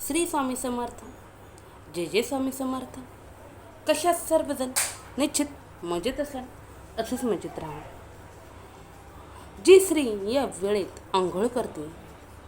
श्री स्वामी समर्थ जे जे स्वामी समर्थ. कशात सर्वजण? निश्चित मजेत असाल असंच मजेत राहा जी स्त्री या वेळेत आंघोळ करते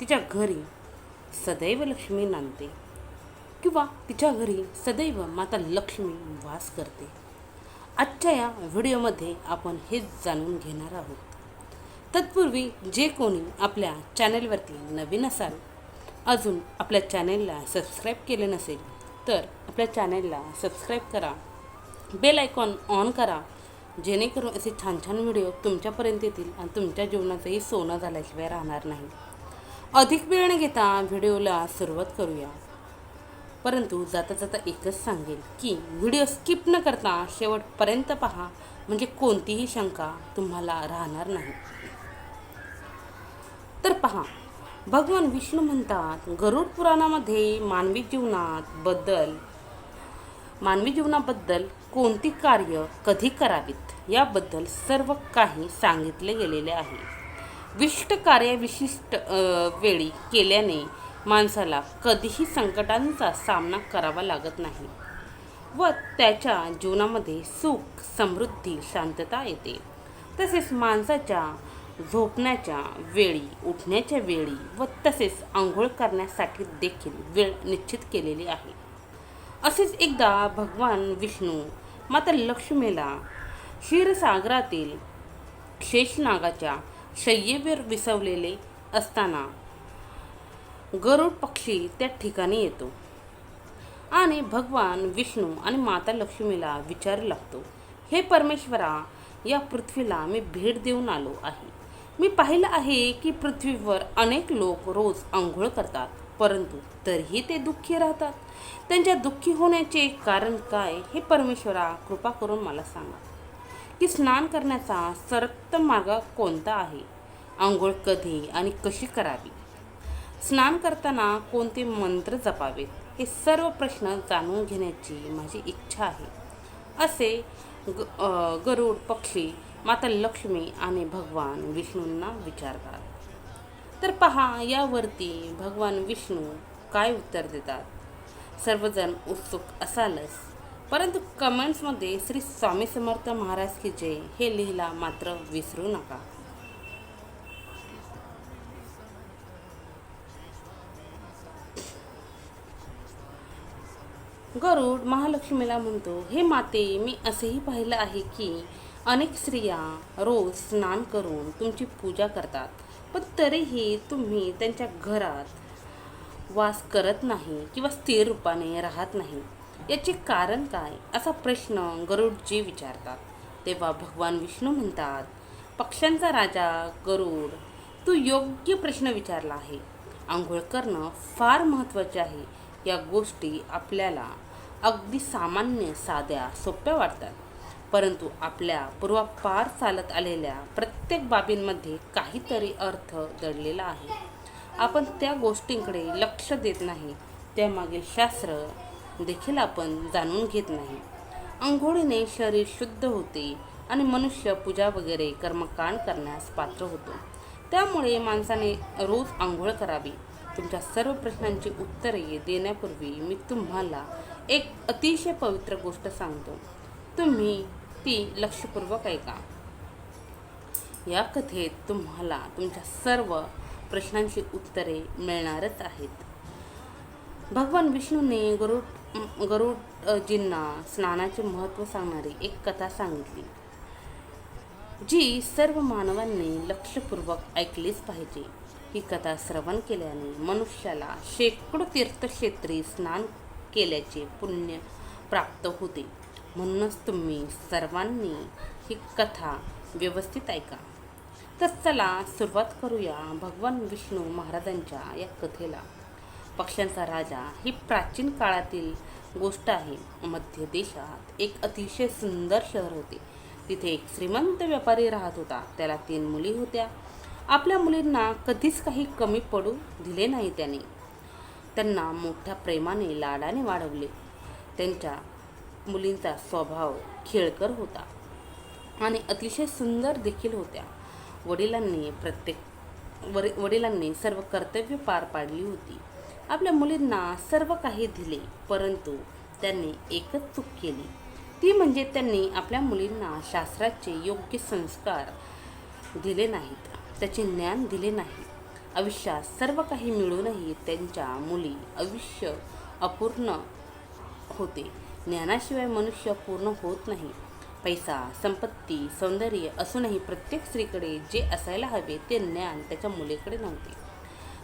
तिच्या घरी सदैव लक्ष्मी नांदते किंवा तिच्या घरी सदैव माता लक्ष्मी वास करते. आजच्या या व्हिडिओमध्ये आपण हेच जाणून घेणार आहोत. तत्पूर्वी जे कोणी आपल्या चॅनेलवरती नवीन असाल अजून आपल्या चॅनेलला सबस्क्राईब केले नसेल तर आपल्या चॅनेलला सबस्क्राईब करा बेल आयकॉन ऑन करा जेणेकरून असे छान छान व्हिडिओ तुमच्यापर्यंत येतील आणि तुमच्या जीवनाचंही सोनं झाल्याशिवाय राहणार नाही. अधिक वेळ न घेता व्हिडिओला सुरुवात करूया. परंतु जाता जाता एकच सांगेल की व्हिडिओ स्किप न करता शेवटपर्यंत पहा म्हणजे कोणतीही शंका तुम्हाला राहणार नाही. तर पहा भगवान विष्णू म्हणतात गरुड पुराणामध्ये मानवी जीवनात बद्दल मानवी जीवनाबद्दल कोणती कार्य कधी करावीत? याबद्दल सर्व काही सांगितले गेलेले आहे. विशिष्ट कार्य विशिष्ट वेळी केल्याने माणसाला कधीही संकटांचा सामना करावा लागत नाही व त्याच्या जीवनामध्ये सुख समृद्धी शांतता येते. तसेच माणसाच्या झोपण्याच्या वेळी उठण्याच्या वेळी व तसेच आंघोळ करण्यासाठी देखील वेळ निश्चित केलेली आहे. असेच एकदा भगवान विष्णू माता लक्ष्मीला क्षीरसागरातील शेषनागाच्या शय्येवर विसवलेले असताना गरुड पक्षी त्या ठिकाणी येतो आणि भगवान विष्णू आणि माता लक्ष्मीला विचारू लागतो हे परमेश्वरा या पृथ्वीला मी भेट देऊन आलो आहे. मी पाहिलं आहे की पृथ्वीवर अनेक लोक रोज आंघोळ करतात परंतु तरीही ते दुःखी राहतात. त्यांच्या दुःखी होण्याचे कारण काय हे परमेश्वरा कृपा करून मला सांगा. की स्नान करण्याचा सर्वोत्तम मार्ग कोणता आहे? आंघोळ कधी आणि कशी करावी? स्नान करताना कोणते मंत्र जपावेत? हे सर्व प्रश्न जाणून घेण्याची माझी इच्छा आहे. असे ग गरुड पक्षी माता लक्ष्मी आणि भगवान विष्णूंना विचारतात. तर पहा यावरती भगवान विष्णू काय उत्तर देतात? सर्वजण उत्सुक असालच परंतु कमेंट्समध्ये श्री स्वामी समर्थ महाराज की जय हे लिहिला मात्र विसरू नका. गरुड महालक्ष्मीला म्हणतो हे माते मी असेही पाहिलं आहे की अनेक स्त्रिया रोज स्नान करून तुमची पूजा करतात. पण तरीही तुम्ही त्यांच्या घरात वास करत नाही किंवा स्थिर रूपाने राहत नाही. याचे कारण काय? असा प्रश्न गरुडजी विचारतात. तेव्हा भगवान विष्णू म्हणतात पक्ष्यांचा राजा गरुड तू योग्य प्रश्न विचारला आहे. आंघोळ करणं फार महत्त्वाचे आहे. या गोष्टी आपल्याला अगदी सामान्य साध्या सोप्या वाटतात. परंतु आपल्या पूर्वापार चालत आलेल्या प्रत्येक बाबींमध्ये काहीतरी अर्थ दडलेला आहे. आपण त्या गोष्टींकडे लक्ष देत नाही त्यामागील शास्त्र देखील आपण जाणून घेत नाही. आंघोळीने शरीर शुद्ध होते आणि मनुष्य पूजा वगैरे कर्मकांड करण्यास पात्र होतो. त्यामुळे माणसाने रोज आंघोळ करावी. तुमच्या सर्व प्रश्नांची उत्तरे देण्यापूर्वी मी तुम्हाला एक अतिशय पवित्र गोष्ट सांगतो. तुम्ही ती लक्षपूर्वक ऐका. या कथेत तुम्हाला तुमच्या सर्व प्रश्नांची उत्तरे मिळणारच आहेत. भगवान विष्णूने गरुड गरुडजींना स्नानाचे महत्त्व सांगणारी एक कथा सांगितली. जी सर्व मानवांनी लक्षपूर्वक ऐकलीच पाहिजे. ही कथा श्रवण केल्याने मनुष्याला शेकडो तीर्थक्षेत्री स्नान केल्याचे पुण्य प्राप्त होते. म्हणूनच तुम्ही सर्वांनी ही कथा व्यवस्थित ऐका. तर चला सुरुवात करूया भगवान विष्णू महाराजांच्या या कथेला. पक्ष्यांचा राजा ही प्राचीन काळातील गोष्ट आहे. मध्य देशात एक अतिशय सुंदर शहर होते. तिथे एक श्रीमंत व्यापारी राहत होता. त्याला तीन मुली होत्या. आपल्या मुलींना कधीच काही कमी पडू दिले नाही त्याने. त्यांना मोठ्या प्रेमाने लाडाने वाढवले. त्यांच्या मुलींचा स्वभाव खेळकर होता. आणि अतिशय सुंदर देखील होत्या. वडिलांनी प्रत्येक वरि वडिलांनी सर्व कर्तव्य पार पाडली होती. आपल्या मुलींना सर्व काही दिले परंतु त्यांनी एकच चूक केली. ती म्हणजे त्यांनी आपल्या मुलींना शास्त्राचे योग्य संस्कार दिले नाहीत. त्याचे ज्ञान दिले नाही. आयुष्यात सर्व काही मिळूनही त्यांच्या मुली आयुष्य अपूर्ण होते. ज्ञानाशिवाय मनुष्य पूर्ण होत नाही. पैसा संपत्ती सौंदर्य असूनही प्रत्येक स्त्रीकडे जे असायला हवे ते ज्ञान त्याच्या मुलीकडे नव्हते.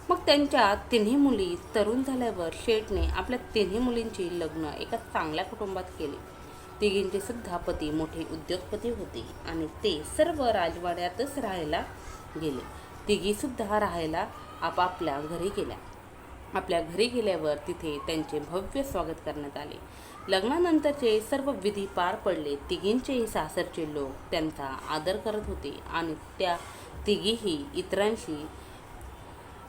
मग त्यांच्या तिन्ही मुली तरुण झाल्यावर शेठने आपल्या तिन्ही मुलींची लग्न एका चांगल्या कुटुंबात केले. तिघींचे सुद्धा पती मोठे उद्योगपती होते आणि ते सर्व राजवाड्यातच राहायला गेले. तिघीसुद्धा राहायला आपापल्या घरी गेल्या. आपल्या घरी गेल्यावर तिथे त्यांचे भव्य स्वागत करण्यात आले. लग्नानंतरचे सर्व विधी पार पडले. तिघींचेही सासरचे लोक त्यांचा आदर करत होते आणि त्या तिघीही इतरांशी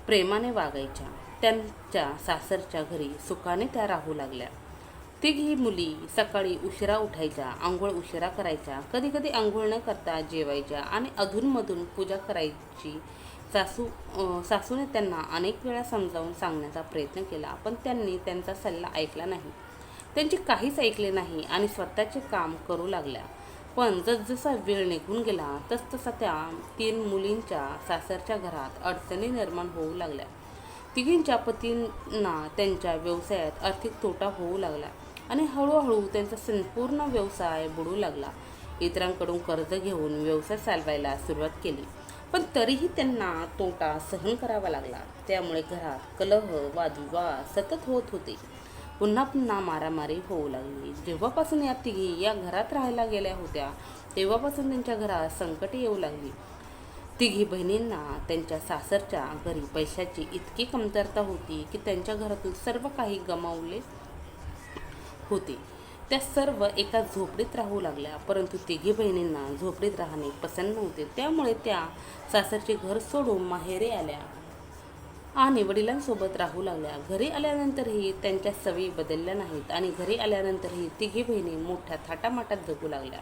प्रेमाने वागायच्या. त्यांच्या सासरच्या घरी सुखाने त्या राहू लागल्या. तिघी मुली सकाळी उशिरा उठायच्या आंघोळ उशिरा करायच्या. कधीकधी आंघोळ न करता जेवायच्या आणि अधूनमधून पूजा करायची सासू सासूने त्यांना अनेक वेळा समजावून सांगण्याचा प्रयत्न केला पण त्यांनी त्यांचा सल्ला ऐकला नाही. त्यांचे काहीच ऐकले नाही आणि स्वतःचे काम करू लागल्या. पण जसजसा वेळ निघून गेला तसतसा त्या तीन मुलींच्या सासरच्या घरात अडचणी निर्माण होऊ लागल्या. तिघींच्या पतींना त्यांच्या व्यवसायात आर्थिक तोटा होऊ लागला आणि हळूहळू त्यांचा संपूर्ण व्यवसाय बुडू लागला. इतरांकडून कर्ज घेऊन व्यवसाय चालवायला सुरुवात केली. पण तरीही त्यांना तोटा सहन करावा लागला. त्यामुळे घरात कलह वादविवाद सतत होत होते. पुन्हा पुन्हा मारामारी होऊ लागली. जेव्हापासून या तिघी या घरात राहायला गेल्या होत्या तेव्हापासून त्यांच्या घरात संकट येऊ लागली. तिघी बहिणींना त्यांच्या सासरच्या घरी पैशाची इतकी कमतरता होती की त्यांच्या घरातून सर्व काही गमावले होते. त्या सर्व एका झोपडीत राहू लागल्या. परंतु तिघी बहिणींना झोपडीत राहणे पसंत नव्हते. त्यामुळे त्या सासरचे घर सोडून माहेरे आल्या आणि वडिलांसोबत राहू लागल्या. घरी आल्यानंतरही त्यांच्या सवयी बदलल्या नाहीत आणि घरी आल्यानंतरही तिघी बहिणी मोठ्या थाटामाटात जगू लागल्या.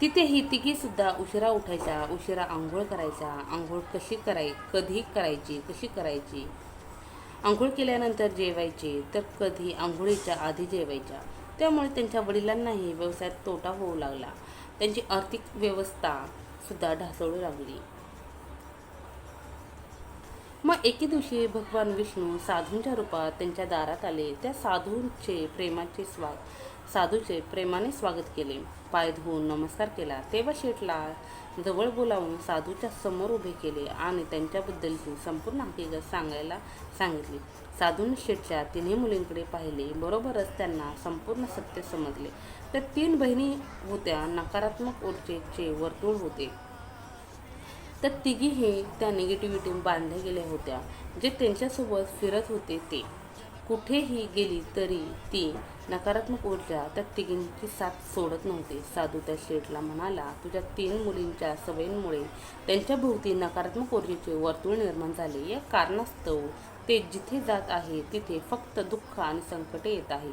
तिथेही तिघीसुद्धा उशिरा उठायच्या उशिरा आंघोळ करायच्या. आंघोळ कशी कराय कधी करायची कशी करायची? आंघोळ केल्यानंतर जेवायचे तर कधी आंघोळीच्या आधी जेवायच्या. त्यामुळे त्यांच्या वडिलांनाही व्यवसायात तोटा होऊ लागला. त्यांची आर्थिक व्यवस्था सुद्धा ढासळू लागली. मग एके दिवशी भगवान विष्णू साधूंच्या रूपात त्यांच्या दारात आले. त्या साधूंचे प्रेमाचे स्वा साधूचे प्रेमाने स्वागत केले. पाय धुवून नमस्कार केला. तेव्हा शेठला जवळ बोलावून साधूच्या समोर उभे केले आणि त्यांच्याबद्दलची संपूर्ण हकीकत सांगायला सांगितली. साधून शेठच्या तिन्ही मुलींकडे पाहिले. बरोबरच त्यांना संपूर्ण सत्य समजले. त्या तीन बहिणी होत्या नकारात्मक ऊर्जेचे वर्तुळ होते. तर तिघीही त्या निगेटिव्हिटी बांधल्या गेल्या होत्या. जे त्यांच्यासोबत फिरत होते ते. कुठेही गेली तरी ती नकारात्मक ऊर्जा त्या तिघींची साथ सोडत नव्हते. साधू त्या शेठला म्हणाला तुझ्या तीन मुलींच्या सवयींमुळे त्यांच्या भोवती नकारात्मक ऊर्जेचे वर्तुळ निर्माण झाले. या कारणास्तव ते जिथे जात आहे तिथे फक्त दुःख आणि संकटे येत आहे.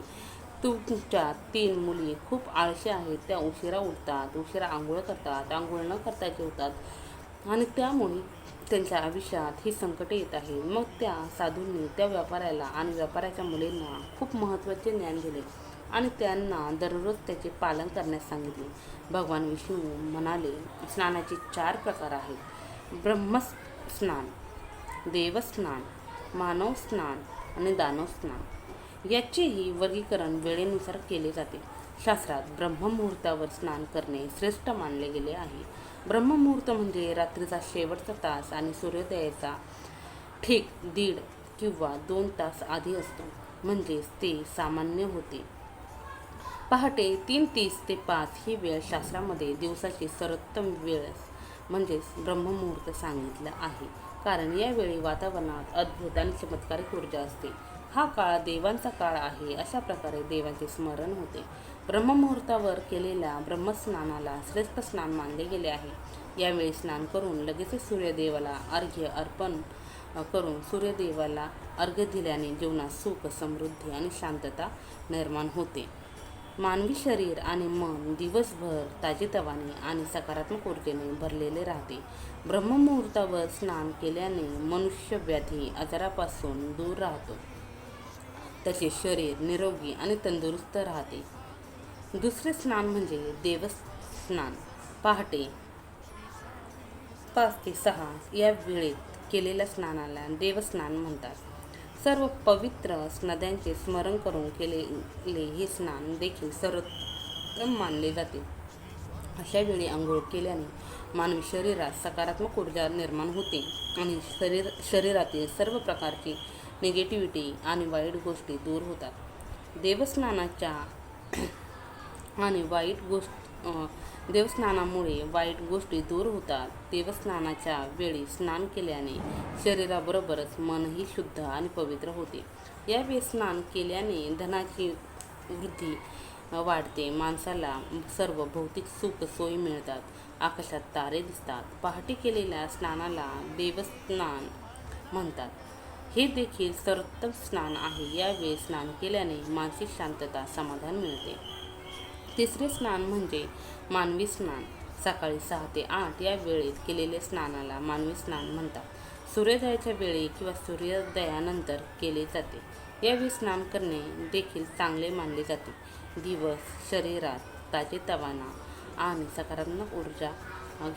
तुमच्या तीन मुली खूप आळशी आहेत. त्या उशिरा उठतात उशिरा आंघोळ करतात आंघोळ न करता जेवतात आणि त्यामुळे त्यांच्या आयुष्यात ही संकटे येत आहे. मग त्या साधूंनी त्या व्यापाऱ्याला आणि व्यापाऱ्याच्या मुलींना खूप महत्त्वाचे ज्ञान दिले आणि त्यांना दररोज त्याचे पालन करण्यास सांगितले. भगवान विष्णू म्हणाले स्नानाचे चार प्रकार आहेत. ब्रह्मस्नान देवस्नान मानव स्नान आणि दानव स्नान याचेही वर्गीकरण वेळेनुसार केले जाते. शास्त्रात ब्रह्ममुहूर्तावर स्नान करणे श्रेष्ठ मानले गेले आहे. ब्रह्ममुहूर्त म्हणजे रात्रीचा शेवटचा तास आणि सूर्योदयाचा ठीक दीड किंवा दोन तास आधी असतो. म्हणजेच ते सामान्य होते. पहाटे तीन तीस ते पाच ही वेळ शास्त्रामध्ये दिवसाची सर्वोत्तम वेळ म्हणजेच ब्रह्ममुहूर्त सांगितलं आहे. कारण यावेळी वातावरणात अद्भुत आणि चमत्कारिक ऊर्जा असते. हा काळ देवांचा काळ आहे अशा प्रकारे देवांचे स्मरण होते. ब्रह्ममुहूर्तावर केलेल्या ब्रह्मस्नानाला श्रेष्ठ स्नान मानले गेले आहे. यावेळी स्नान करून लगेचच सूर्यदेवाला अर्घ्य अर्पण करून सूर्यदेवाला अर्घ्य दिल्याने जीवनात सुख समृद्धी आणि शांतता निर्माण होते. मानवी शरीर आणि मन दिवसभर ताजेतवाने आणि सकारात्मक ऊर्जेने भरलेले राहते. ब्रह्ममुहूर्तावर स्नान केल्याने मनुष्य व्याधी आजारापासून दूर राहतो. त्याचे शरीर निरोगी आणि तंदुरुस्त राहते. दुसरे स्नान म्हणजे देवस्नान पहाटे पाच ते सहा या वेळेत केलेल्या स्नानाला देवस्नान म्हणतात. सर्व पवित्र नद्यांचे स्मरण करून केलेले हे स्नान देखील सर्वोत्तम मानले जाते. अशा वेळी आंघोळ केल्याने मानवी शरीरात सकारात्मक ऊर्जा निर्माण होते आणि शरीर शरीरातील सर्व प्रकारची निगेटिव्हिटी आणि वाईट गोष्टी दूर होतात. देवस्नानाच्या आणि वाईट गोष्ट देवस्नानामुळे वाईट गोष्टी दूर होतात. देवस्नानाच्या वेळी स्नान केल्याने शरीराबरोबरच मनही शुद्ध आणि पवित्र होते. यावेळी स्नान केल्याने धनाची वृद्धी वाढते. माणसाला सर्व भौतिक सुख सोयी मिळतात. आकाशात तारे दिसतात. पहाटे केलेल्या स्नानाला देवस्नान म्हणतात. हे देखील सर्वोत्तम स्नान आहे. यावेळी स्नान केल्याने मानसिक शांतता समाधान मिळते. तिसरे स्नान म्हणजे मानवी स्नान. सकाळी सहा ते आठ या वेळेत केलेले स्नानाला मानवी स्नान म्हणतात. सूर्योदयाच्या वेळी किंवा सूर्योदयानंतर केले जाते. यावेळी स्नान करणे देखील चांगले मानले जाते. दिवस शरीरात ताजेतवाना आणि सकारात्मक ऊर्जा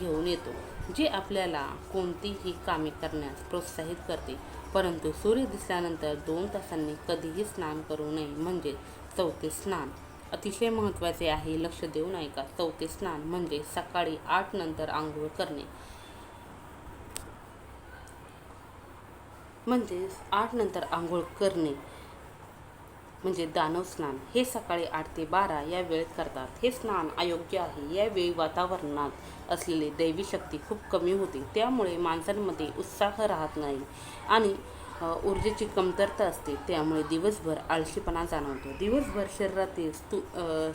घेऊन येतो जे आपल्याला कोणतीही कामे करण्यास प्रोत्साहित करते. परंतु सूर्य दिसल्यानंतर दोन तासांनी कधीही स्नान करू नये म्हणजे चौथे स्नान. अतिशय महत्त्वाचे आहे लक्ष देऊ ऐका. का चौथे स्नान म्हणजे सकाळी आठ नंतर आंघोळ करणे. म्हणजे आठ नंतर आंघोळ करणे. म्हणजे दानव स्नान. हे सकाळी आठ ते बारा या वेळेत करतात. हे स्नान अयोग्य आहे यावेळी वातावरणात असलेली दैवी शक्ती खूप कमी होते. त्यामुळे माणसांमध्ये उत्साह राहत नाही आणि ऊर्जेची कमतरता असते. त्यामुळे दिवसभर आळशीपणा जाणवतो. दिवसभर शरीरातील स्तु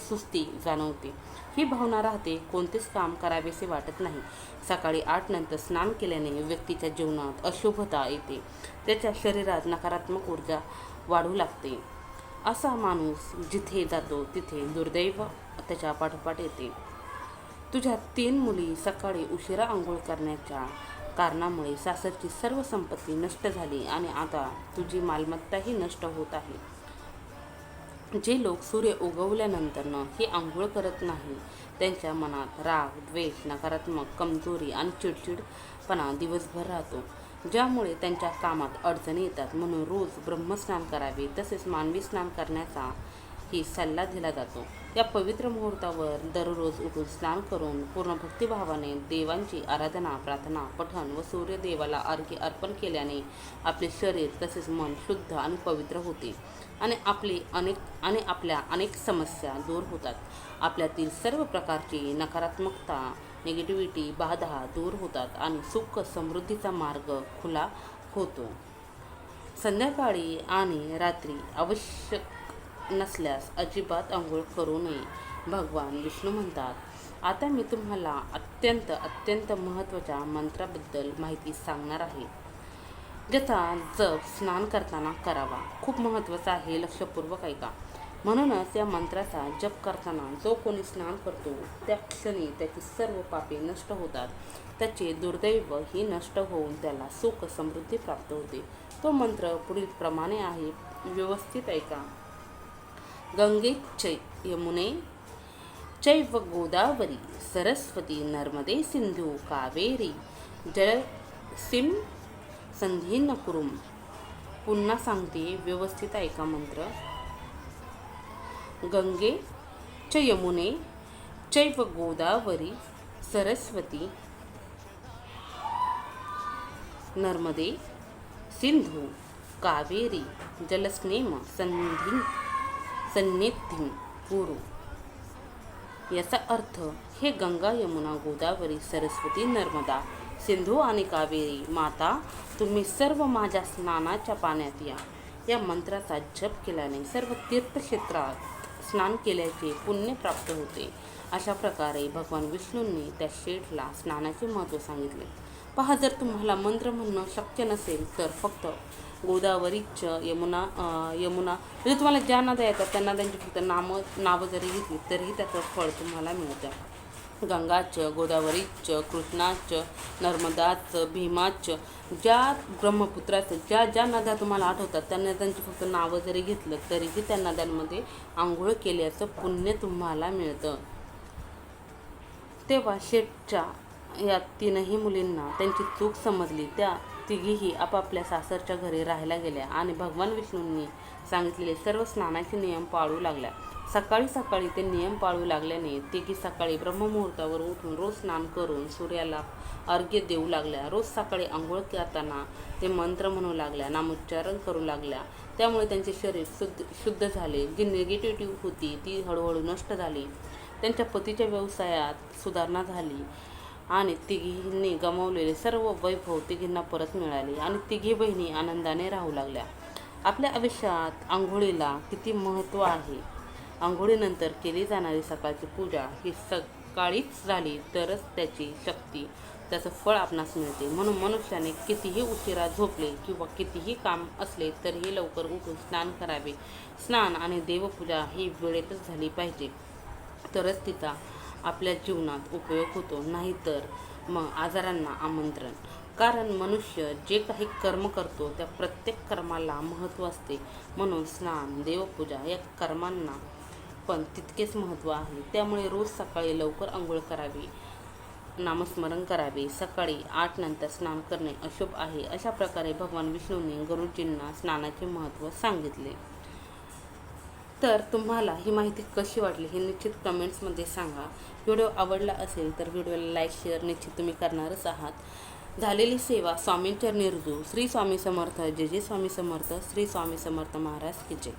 सुस्ती जाणवते. ही भावना राहते. कोणतेच काम करावेसे वाटत नाही. सकाळी आठ नंतर स्नान केल्याने व्यक्तीच्या जीवनात अशुभता येते. त्याच्या शरीरात नकारात्मक ऊर्जा वाढू लागते. असा माणूस जिथे जातो तिथे दुर्दैव त्याच्या पाठोपाठ येते. तुझ्या तीन मुली सकाळी उशिरा आंघोळ करण्याच्या कारणामुळे सासरची सर्व संपत्ती नष्ट झाली आणि आता तुझी मालमत्ताही नष्ट होत आहे. जे लोक सूर्य उगवल्यानंतरनं ही आंघोळ करत नाही त्यांच्या मनात राग द्वेष नकारात्मक कमजोरी आणि चिडचिडपणा दिवसभर राहतो. ज्यामुळे त्यांच्या कामात अडचणी येतात म्हणून रोज ब्रह्मस्नान करावे तसेच मानवी स्नान करण्याचा ही सल्ला दिला जातो. या पवित्र मुहूर्तावर दररोज उठून स्नान करून पूर्ण भक्तिभावाने देवांची आराधना प्रार्थना पठण व सूर्यदेवाला अर्घ्य अर्पण केल्याने आपले शरीर तसेच मन शुद्ध आणि पवित्र होते आणि आपली अनेक आणि आपल्या अनेक समस्या दूर होतात. आपल्यातील सर्व प्रकारची नकारात्मकता निगेटिव्हिटी बाधा दूर होतात आणि सुख समृद्धीचा मार्ग खुला होतो. संध्याकाळी आणि रात्री आवश्यक नसल्यास अजिबात आंघोळ करू नये भगवान विष्णू म्हणतात. आता मी तुम्हाला अत्यंत अत्यंत महत्त्वाच्या मंत्राबद्दल माहिती सांगणार आहे. ज्याचा जप स्नान करताना करावा. खूप महत्त्वाचा आहे लक्षपूर्वक ऐका. म्हणूनच या मंत्राचा जप करताना जो कोणी स्नान करतो त्या क्षणी त्याची सर्व पापे नष्ट होतात. त्याचे दुर्दैव ही नष्ट होऊन त्याला सुख समृद्धी प्राप्त होते. तो मंत्र पुढील प्रमाणे आहे. व्यवस्थित ऐका. गंगे चै यमुने चैव गोदावरी सरस्वती नर्मदे सिंधू कावेरी जलसिम संधीन कुरुम. पुन्हा सांगते. व्यवस्थित ऐका मंत्र. गंगे च यमुने चैव गोदावरी सरस्वती नर्मदे सिंधू कावेरी जलस्नेम संधी सन्निधिं कुरु. याचा अर्थ हे गंगा यमुना गोदावरी सरस्वती नर्मदा सिंधू आणि कावेरी माता तुम्ही सर्व माझ्या स्नानाच्या पाण्यात या. या मंत्राचा जप केल्याने सर्व तीर्थक्षेत्रात स्नान केल्याचे पुण्य प्राप्त होते. अशा प्रकारे भगवान विष्णूंनी त्या शेठला स्नानाचे महत्त्व सांगितले. पहा जर तुम्हाला मंत्र म्हणणं शक्य नसेल तर फक्त गोदावरीच यमुना यमुना म्हणजे तुम्हाला ज्या नद्या येतात त्या नद्यांची फक्त नामं नावं जरी घेतली तरीही त्याचं फळ तुम्हाला मिळतं गंगाच गोदावरीच कृष्णाच नर्मदाच भीमाच ज्या ब्रह्मपुत्राचं ज्या ज्या नद्या तुम्हाला आठवतात त्या नद्यांची फक्त नावं जरी घेतलं तरीही त्या नद्यांमध्ये आंघोळ केल्याचं पुण्य तुम्हाला मिळतं. तेव्हा शेठच्या या तीनही मुलींना त्यांची चूक समजली. त्या तिघीही आपापल्या सासरच्या घरी राहायला गेल्या आणि भगवान विष्णूंनी सांगितलेले सर्व स्नानाचे नियम पाळू लागल्या. सकाळी सकाळी ते नियम पाळू लागल्याने तिघी सकाळी ब्रह्ममुहूर्तावर उठून रोज स्नान करून सूर्याला अर्घ्य देऊ लागल्या. रोज सकाळी आंघोळ करताना ते मंत्र म्हणू लागल्या नामोच्चारण करू लागल्या. त्यामुळे त्यांचे शरीर शुद्ध शुद्ध झाले. जी निगेटिव्हिटी होती ती हळूहळू नष्ट झाली. त्यांच्या पतीच्या व्यवसायात सुधारणा झाली आणि तिघींनी गमावलेले सर्व वैभव तिघींना परत मिळाले आणि तिघी बहिणी आनंदाने राहू लागल्या. आपल्या आयुष्यात आंघोळीला किती महत्त्व आहे? आंघोळीनंतर केली जाणारी सकाळची पूजा ही सकाळीच झाली तरच त्याची शक्ती त्याचं फळ आपणास मिळते. म्हणून मनुष्याने कितीही उशिरा झोपले किंवा कितीही काम असले तरीही लवकर उठून स्नान करावे. स्नान आणि देवपूजा ही वेळेतच झाली पाहिजे. तरच तिचा आपल्या जीवनात उपयोग होतो. नाहीतर मग आजारांना आमंत्रण. कारण मनुष्य जे काही कर्म करतो त्या प्रत्येक कर्माला महत्त्व असते. म्हणून स्नान देवपूजा या कर्मांना पण तितकेच महत्त्व आहे. त्यामुळे रोज सकाळी लवकर आंघोळ करावी नामस्मरण करावे सकाळी आठ नंतर स्नान करणे अशुभ आहे. अशा प्रकारे भगवान विष्णूंनी गुरुजींना स्नानाचे महत्त्व सांगितले. तर तुम्हाला ही माहिती कशी वाटली हे निश्चित कमेंट्समध्ये सांगा. व्हिडिओ आवडला असेल तर व्हिडिओला लाईक शेअर निश्चित तुम्ही करणारच आहात. झालेली सेवा स्वामींच्या निर्जू. श्री स्वामी समर्थ. जे जे स्वामी समर्थ. श्री स्वामी समर्थ महाराज की जय.